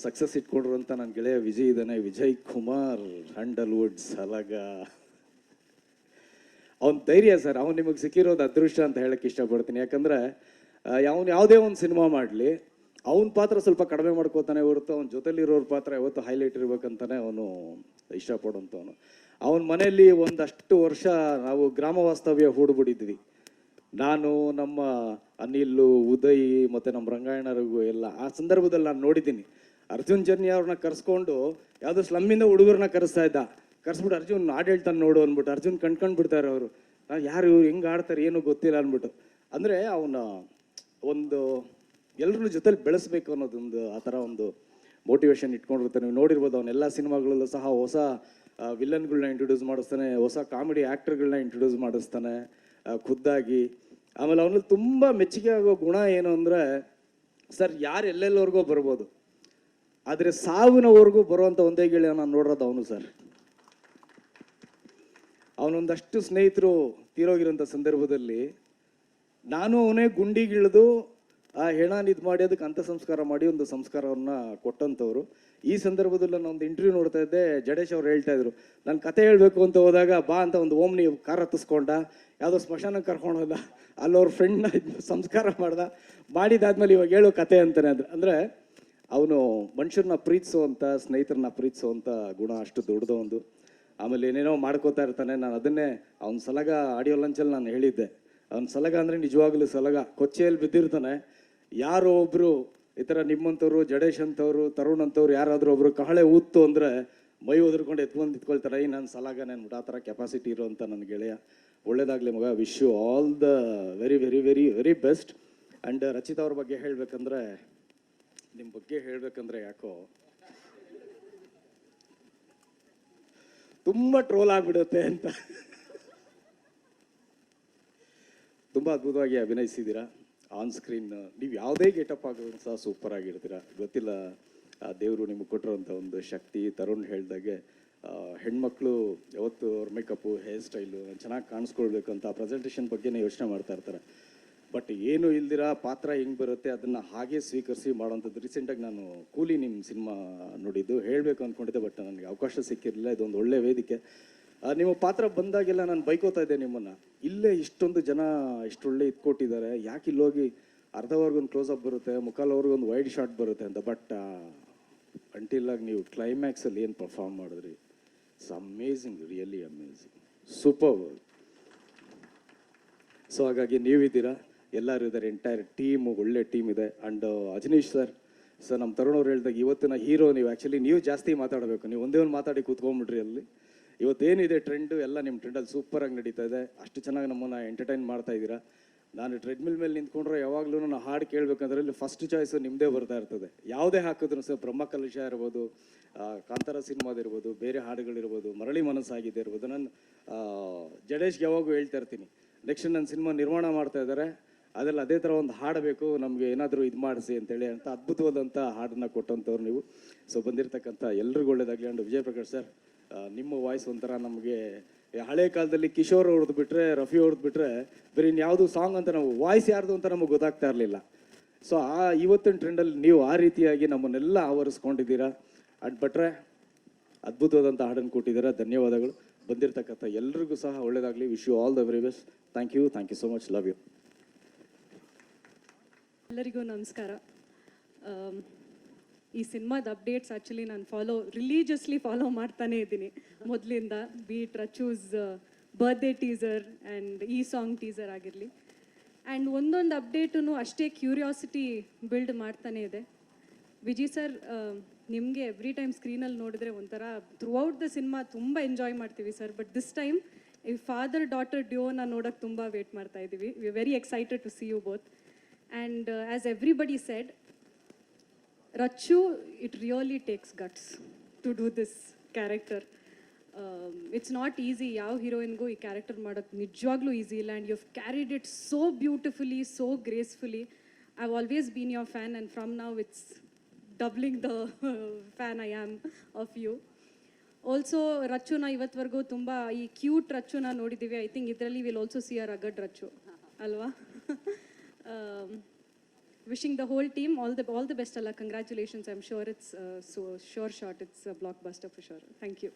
ಸಕ್ಸಸ್ ಅಂತ ನನ್ನ ಗೆಳೆಯ ವಿಜಯ್ ಇದ್ದಾನೆ ವಿಜಯ್ ಕುಮಾರ್ ಹ್ಯಾಂಡಲ್ವುಡ್ ಸಲಗ ಅವನ ಧೈರ್ಯ ಸರ್, ಅವ್ನು ನಿಮಗೆ ಸಿಕ್ಕಿರೋದು ಅದೃಷ್ಟ ಅಂತ ಹೇಳಕ್ಕೆ ಇಷ್ಟಪಡ್ತೀನಿ. ಯಾಕಂದರೆ ಅವನು ಯಾವುದೇ ಒಂದು ಸಿನಿಮಾ ಮಾಡಲಿ, ಅವನ ಪಾತ್ರ ಸ್ವಲ್ಪ ಕಡಿಮೆ ಮಾಡ್ಕೋತಾನೆ ಹೊರತು ಅವನ ಜೊತೆಲಿರೋರ ಪಾತ್ರ ಯಾವತ್ತು ಹೈಲೈಟ್ ಇರ್ಬೇಕಂತಾನೆ ಅವನು ಇಷ್ಟಪಡುವಂಥವನು. ಅವನ ಮನೆಯಲ್ಲಿ ಒಂದಷ್ಟು ವರ್ಷ ನಾವು ಗ್ರಾಮ ವಾಸ್ತವ್ಯ ಹೂಡ್ಬಿಟ್ಟಿದ್ವಿ. ನಾನು, ನಮ್ಮ ಅನಿಲ್ ಉದಯ್ ಮತ್ತು ನಮ್ಮ ರಂಗಾಯಣರಿಗೂ ಎಲ್ಲ, ಆ ಸಂದರ್ಭದಲ್ಲಿ ನಾನು ನೋಡಿದ್ದೀನಿ. ಅರ್ಜುನ್ ಜನ್ಯ ಅವ್ರನ್ನ ಕರೆಸ್ಕೊಂಡು ಯಾವುದೋ ಸ್ಲಮ್ಮಿಂದ ಹುಡುಗರನ್ನ ಕರೆಸ್ತಾ ಇದ್ದ. ಕರ್ಸ್ಬಿಟ್ಟು ಅರ್ಜುನ್ ಆಡೇಳ್ತಾನೆ ನೋಡು ಅಂದ್ಬಿಟ್ಟು, ಅರ್ಜುನ್ ಕಣ್ಕೊಂಡು ಬಿಡ್ತಾರೆ ಅವರು. ಯಾರು ಇವ್ರು ಹೆಂಗೆ ಆಡ್ತಾರೆ ಏನೂ ಗೊತ್ತಿಲ್ಲ ಅಂದ್ಬಿಟ್ಟು. ಅಂದರೆ ಅವನ ಒಂದು ಎಲ್ಲರ ಜೊತೆಲಿ ಬೆಳೆಸ್ಬೇಕು ಅನ್ನೋದೊಂದು ಆ ಥರ ಒಂದು ಮೋಟಿವೇಶನ್ ಇಟ್ಕೊಂಡಿರ್ತಾನೆ. ನೀವು ನೋಡಿರ್ಬೋದು ಅವನ್ನೆಲ್ಲ ಸಿನಿಮಾಗಳಲ್ಲೂ ಸಹ ಹೊಸ ವಿಲನ್ಗಳನ್ನ ಇಂಟ್ರೊಡ್ಯೂಸ್ ಮಾಡಿಸ್ತಾನೆ, ಹೊಸ ಕಾಮಿಡಿ ಆ್ಯಕ್ಟರ್ಗಳನ್ನ ಇಂಟ್ರೊಡ್ಯೂಸ್ ಮಾಡಿಸ್ತಾನೆ ಖುದ್ದಾಗಿ. ಆಮೇಲೆ ಅವನಲ್ಲಿ ತುಂಬ ಮೆಚ್ಚುಗೆ ಆಗೋ ಗುಣ ಏನು ಅಂದರೆ, ಸರ್, ಯಾರು ಎಲ್ಲೆಲ್ಲವರೆಗೂ ಬರ್ಬೋದು. ಆದರೆ ಸಾವಿನವರೆಗೂ ಬರುವಂಥ ಒಂದೇ ಗೆಳೆಯ ನಾನು ನೋಡಿರೋದು ಅವನು ಸರ್. ಅವನೊಂದಷ್ಟು ಸ್ನೇಹಿತರು ತೀರೋಗಿರೋಂಥ ಸಂದರ್ಭದಲ್ಲಿ ನಾನು ಅವನೇ ಗುಂಡಿಗಿಳಿದು, ಆ ಹೆಣನ ಇದು ಮಾಡಿ, ಅದಕ್ಕೆ ಅಂತ ಸಂಸ್ಕಾರ ಮಾಡಿ ಒಂದು ಸಂಸ್ಕಾರವನ್ನ ಕೊಟ್ಟಂಥವ್ರು. ಈ ಸಂದರ್ಭದಲ್ಲಿ ನಾನು ಒಂದು ಇಂಟರ್ವ್ಯೂ ನೋಡ್ತಾ ಇದ್ದೆ, ಜಡೇಶ್ ಅವ್ರು ಹೇಳ್ತಾ ಇದ್ರು, ನಾನು ಕತೆ ಹೇಳಬೇಕು ಅಂತ ಹೋದಾಗ ಬಾ ಅಂತ ಒಂದು ಓಮ್ನಿ ಕಾರ್ ಹತ್ತಿಸ್ಕೊಂಡ, ಯಾವುದೋ ಸ್ಮಶಾನಕ್ಕೆ ಕರ್ಕೊಂಡು ಹೋದ ಅಲ್ಲಿ ಅವ್ರ ಫ್ರೆಂಡ್ನ ಸಂಸ್ಕಾರ ಮಾಡ್ದ, ಮಾಡಿದಾದ್ಮೇಲೆ ಇವಾಗ ಹೇಳೋ ಕತೆ ಅಂತಾನೆ ಅದು ಅಂದರೆ ಅವನು ಮನುಷ್ಯರನ್ನ ಪ್ರೀತಿಸುವಂಥ ಸ್ನೇಹಿತರನ್ನ ಪ್ರೀತಿಸುವಂಥ ಗುಣ ಅಷ್ಟು ದೊಡ್ಡದು ಒಂದು. ಆಮೇಲೆ ಏನೇನೋ ಮಾಡ್ಕೋತಾ ಇರ್ತಾನೆ. ನಾನು ಅದನ್ನೇ ಅವ್ನ ಸಲಗ ಆಡಿಯೋ ಲಂಚಲ್ಲಿ ನಾನು ಹೇಳಿದ್ದೆ. ಅವ್ನ ಸಲಗ ಅಂದರೆ ನಿಜವಾಗ್ಲೂ ಸಲಗ. ಕೊಚ್ಚೆಯಲ್ಲಿ ಬಿದ್ದಿರ್ತಾನೆ. ಯಾರೋ ಒಬ್ಬರು ಈ ಥರ ನಿಮ್ಮಂಥವ್ರು, ಜಡೇಶ್ ಅಂತವ್ರು ತರುಣ್ ಅಂತವ್ರು ಯಾರಾದರೂ ಒಬ್ಬರು ಕಹಳೆ ಊತ್ತು ಅಂದರೆ ಮೈ ಒದರ್ಕೊಂಡು ಎತ್ಕೊಂಡು ನಿಂತ್ಕೊಳ್ತಾರೆ. ಈ ನನ್ನ ಸಲಗ ನಾನು ಆ ಥರ ಕೆಪಾಸಿಟಿ ಇರೋಂಥ ನನ್ನ ಗೆಳೆಯ. ಒಳ್ಳೇದಾಗಲಿ ಮಗ. Wish you all the very very very very best and Rachita ಅವ್ರ ಬಗ್ಗೆ ಹೇಳಬೇಕಂದ್ರೆ ನಿಮ್ಮ ಬಗ್ಗೆ ಹೇಳಬೇಕಂದ್ರೆ ಯಾಕೋ ತುಂಬ ಟ್ರೋಲ್ ಆಗ್ಬಿಡುತ್ತೆ ಅಂತ. ತುಂಬ ಅದ್ಭುತವಾಗಿ ಅಭಿನಯಿಸಿದ್ದೀರಾ? ಆನ್ ಸ್ಕ್ರೀನ್ ನೀವು ಯಾವುದೇ ಗೆಟಪ್ ಆಗೋದು ಸಹ ಸೂಪರ್ ಆಗಿರ್ತೀರ? ಗೊತ್ತಿಲ್ಲ, ಆ, ದೇವರು ನಿಮಗೆ ಕೊಟ್ಟಿರೋಂಥ ಒಂದು ಶಕ್ತಿ, ತರುಣ್ ಹೇಳ್ದಾಗೆ ಹೆಣ್ಮಕ್ಳು ಯಾವತ್ತು ಅವ್ರ ಮೇಕಪ್ಪು ಹೇರ್ ಸ್ಟೈಲು ಚೆನ್ನಾಗಿ ಕಾಣಿಸ್ಕೊಳ್ಬೇಕು ಅಂತ ಪ್ರೆಸೆಂಟೇಷನ್ ಬಗ್ಗೆನೇ ಯೋಚನೆ ಮಾಡ್ತಾ ಇರ್ತಾರೆ. ಬಟ್ ಏನು ಇಲ್ದಿರ ಪಾತ್ರ ಹೆಂಗೆ ಬರುತ್ತೆ ಅದನ್ನು ಹಾಗೆ ಸ್ವೀಕರಿಸಿ ಮಾಡೋಂಥದ್ದು ರೀಸೆಂಟಾಗಿ ನಾನು ಕೂಲಿ ನಿಮ್ಮ ಸಿನಿಮಾ ನೋಡಿದ್ದು, ಹೇಳಬೇಕು ಅಂದ್ಕೊಂಡಿದ್ದೆ ಬಟ್ ನನಗೆ ಅವಕಾಶ ಸಿಕ್ಕಿರಲಿಲ್ಲ. ಇದೊಂದು ಒಳ್ಳೆ ವೇದಿಕೆ. ನಿಮ್ಮ ಪಾತ್ರ ಬಂದಾಗೆಲ್ಲ ನಾನು ಬೈಕೋತಾ ಇದ್ದೆ ನಿಮ್ಮನ್ನು. ಇಲ್ಲೇ ಇಷ್ಟೊಂದು ಜನ ಇಷ್ಟೊಳ್ಳೆ ಇದ್ಕೊಟ್ಟಿದ್ದಾರೆ. ಯಾಕೆ ಇಲ್ಲೋಗಿ ಅರ್ಧವರ್ಗೊಂದು ಕ್ಲೋಸ್ ಅಪ್ ಬರುತ್ತೆ ಮುಕ್ಕಾಲವರೆಗೊಂದು ವೈಡ್ ಶಾಟ್ ಬರುತ್ತೆ ಅಂತ. ಬಟ್ ಅಂಟಿಲ್ಲಾಗಿ ನೀವು ಕ್ಲೈಮ್ಯಾಕ್ಸಲ್ಲಿ ಏನು ಪರ್ಫಾರ್ಮ್ ಮಾಡಿದ್ರಿ? It's amazing really amazing super so ಹಾಗಾಗಿ ನೀವಿದ್ದೀರಾ? ಎಲ್ಲರೂ ಇದ್ದಾರೆ ಎಂಟೈರ್ ಟೀಮ್ ಒಳ್ಳೆ ಟೀಮ್ ಇದೆ. ಆ್ಯಂಡ್ ಅಜನೀಶ್ ಸರ್ ಸರ್ ನಮ್ಮ ತರುಣ್ ಅವ್ರು ಹೇಳಿದಾಗ ಇವತ್ತಿನ ಹೀರೋ ನೀವು ಆ್ಯಕ್ಚುಲಿ ನೀವು ಜಾಸ್ತಿ ಮಾತಾಡಬೇಕು. ನೀವು ಒಂದೇ ಒಂದು ಮಾತಾಡಿ ಕೂತ್ಕೊಂಬಿಡ್ರಿ ಅಲ್ಲಿ. ಇವತ್ತೇನಿದೆ ಟ್ರೆಂಡು ಎಲ್ಲ ನಿಮ್ಮ ಟ್ರೆಂಡಲ್ಲಿ ಸೂಪರಾಗಿ ನಡೀತಾ ಇದೆ. ಅಷ್ಟು ಚೆನ್ನಾಗಿ ನಮ್ಮನ್ನು ಎಂಟರ್ಟೈನ್ ಮಾಡ್ತಾ ಇದ್ದೀರಾ. ನಾನು ಟ್ರೆಡ್ಮಿಲ್ ಮೇಲೆ ನಿಂತ್ಕೊಂಡ್ರೆ ಯಾವಾಗಲೂ ನಾನು ಹಾಡು ಕೇಳಬೇಕಂದ್ರೆ ಇಲ್ಲಿ ಫಸ್ಟ್ ಚಾಯ್ಸು ನಿಮ್ಮದೇ ಬರ್ತಾ ಇರ್ತದೆ. ಯಾವುದೇ ಹಾಕಿದ್ರು ಸರ್ ಬ್ರಹ್ಮ ಕಲಶ ಇರ್ಬೋದು ಕಾಂತಾರ ಸಿನಿಮಾದಿರ್ಬೋದು ಬೇರೆ ಹಾಡುಗಳಿರ್ಬೋದು ಮರಳಿ ಮನಸ್ಸಾಗಿದೆ ಇರ್ಬೋದು. ನಾನು ಜಡೇಶ್ಗೆ ಯಾವಾಗೂ ಹೇಳ್ತಾ ಇರ್ತೀನಿ. ನೆಕ್ಸ್ಟ್ ನನ್ನ ಸಿನಿಮಾ ನಿರ್ಮಾಣ ಮಾಡ್ತಾ ಇದ್ದಾರೆ. ಅದರಲ್ಲಿ ಅದೇ ಥರ ಒಂದು ಹಾಡಬೇಕು, ನಮಗೆ ಏನಾದರೂ ಇದು ಮಾಡಿಸಿ ಅಂತೇಳಿ ಅಂತ ಅದ್ಭುತವಾದಂಥ ಹಾಡನ್ನು ಕೊಟ್ಟಂಥವ್ರು ನೀವು. ಸೊ ಬಂದಿರತಕ್ಕಂಥ ಎಲ್ರಿಗೂ ಒಳ್ಳೇದಾಗಲಿ. ಅಂಡ್ ವಿಜಯ್ ಪ್ರಕಾಶ್ ಸರ್ ನಿಮ್ಮ ವಾಯ್ಸ್ ಒಂಥರ ನಮಗೆ ಹಳೆ ಕಾಲದಲ್ಲಿ ಕಿಶೋರ್ ಅವ್ರದ್ದು ಬಿಟ್ಟರೆ ರಫಿ ಅವ್ರದ್ದು ಬಿಟ್ಟರೆ ಬೇರೆ ಇನ್ಯಾವುದು ಸಾಂಗ್ ಅಂತ ನಾವು, ವಾಯ್ಸ್ ಯಾರ್ದು ಅಂತ ನಮಗೆ ಗೊತ್ತಾಗ್ತಾ ಇರಲಿಲ್ಲ. ಸೊ ಆ ಇವತ್ತಿನ ಟ್ರೆಂಡಲ್ಲಿ ನೀವು ಆ ರೀತಿಯಾಗಿ ನಮ್ಮನ್ನೆಲ್ಲ ಆವರಿಸ್ಕೊಂಡಿದ್ದೀರಾ. ಅಡ್ ಬಿಟ್ರೆ ಅದ್ಭುತವಾದಂಥ ಹಾಡನ್ನು ಕೊಟ್ಟಿದ್ದೀರಾ. ಧನ್ಯವಾದಗಳು. ಬಂದಿರತಕ್ಕಂಥ ಎಲ್ರಿಗೂ ಸಹ ಒಳ್ಳೇದಾಗಲಿ. Wish you all the very best thank you thank you so much love you ಎಲ್ಲರಿಗೂ ನಮಸ್ಕಾರ. ಈ ಸಿನಿಮಾದ ಅಪ್ಡೇಟ್ಸ್ ಆ್ಯಕ್ಚುಲಿ ನಾನು ಫಾಲೋ ರಿಲೀಜಿಯಸ್ಲಿ ಫಾಲೋ ಮಾಡ್ತಾನೆ ಇದ್ದೀನಿ. ಮೊದಲಿಂದ be it Rachu's birthday teaser and ಈ ಸಾಂಗ್ ಟೀಸರ್ ಆಗಿರಲಿ. ಆ್ಯಂಡ್ ಒಂದೊಂದು ಅಪ್ಡೇಟೂ ಅಷ್ಟೇ ಕ್ಯೂರಿಯಾಸಿಟಿ ಬಿಲ್ಡ್ ಮಾಡ್ತಾನೆ ಇದೆ. ವಿಜಿ ಸರ್ ನಿಮಗೆ ಎವ್ರಿ ಟೈಮ್ ಸ್ಕ್ರೀನಲ್ಲಿ ನೋಡಿದ್ರೆ ಒಂಥರ ಥ್ರೂ ಔಟ್ ದ ಸಿನಿಮಾ ತುಂಬ ಎಂಜಾಯ್ ಮಾಡ್ತೀವಿ ಸರ್. ಬಟ್ ದಿಸ್ ಟೈಮ್ ಈ ಫಾದರ್ ಡಾಟರ್ ಡ್ಯೂನ ನೋಡೋಕ್ಕೆ ತುಂಬ ವೇಟ್ ಮಾಡ್ತಾ ಇದ್ದೀವಿ we very excited to see you both and as everybody said, Rachu, it really takes guts to do this character. Um, it's not easy. ಯಾವ ಹೀರೋಯಿನ್ಗೂ ಈ character ಮಾಡೋದು ನಿಜವಾಗ್ಲೂ easy ಇಲ್ಲ. And you carried it so beautifully so gracefully I always been your fan and from now it's doubling the fan I am of you also ರಚ್ಚುನ ಇವತ್ತವರೆಗೂ ತುಂಬ ಈ cute ರಚ್ಚುನ ನೋಡಿದ್ದೀವಿ ಐ ಥಿಂಕ್ ಇದರಲ್ಲಿ ವಿಲ್ ಆಲ್ಸೋ ಸಿ ಅರ್ ಅಗಡ್ ರಚ್ಚು ಅಲ್ವಾ? Um, wishing the whole team all the all the best Allah. Congratulations. I'm sure it's uh, so sure shot. It's a blockbuster for sure. Thank you